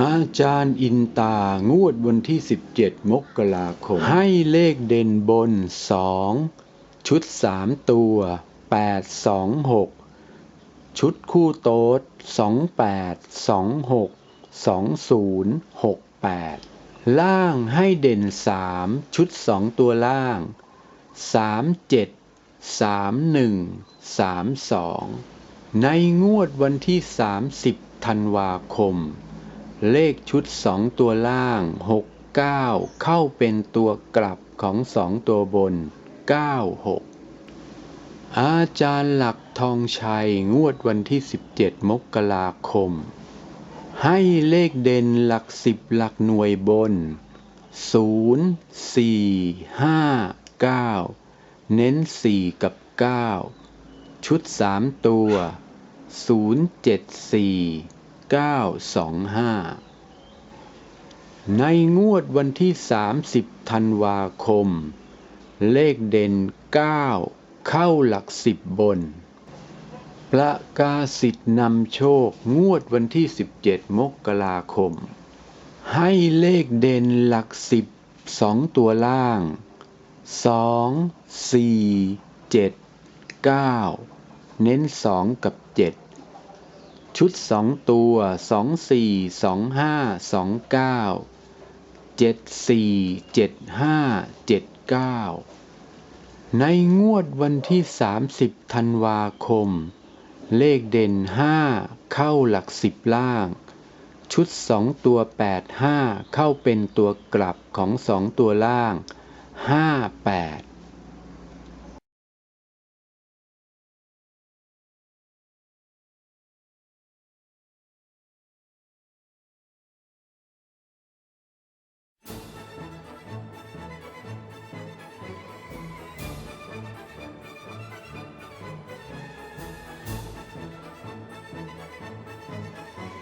อาจารย์อินตางวดวันที่ 17 มกราคม ให้เลขเด่นบน 2 ชุด 3 ตัว 8 2 6 ชุดคู่โต๊ด 28 26 20 68 ล่างให้เด่น 3 ชุด 2 ตัวล่าง 37 31 32 ในงวดวันที่ 30 ธันวาคม เลขชุดสองตัวล่าง 6 9 เข้าเป็นตัวกลับของสองตัวบน 9 6 อาจารย์หลักทองชัยงวดวันที่ 17 มกราคม ให้เลขเด่นหลักสิบหลักหน่วยบน 0 4 5 9 เน้น 4 กับ 9 ชุด 3 ตัว 0 7 4 925 ในงวดวันที่ 30 ธันวาคม เลขเด่น 9 เข้าหลักสิบบน ประกาศิทธิ์นำโชคงวดวันที่ 17 มกราคม ให้เลขเด่นหลักสิบสองตัวล่าง 2 4 7 9 เน้น 2 กับ 7 ชุดสองตัวสองสี่สองห้าสองเก้าเจ็ดสี่เจ็ดห้าเจ็ดเก้าในงวดวันที่สามสิบธันวาคม เลขเด่นห้าเข้าหลักสิบล่าง ชุดสองตัวแปดห้าเข้าเป็นตัวกลับของสองตัวล่างห้าแปด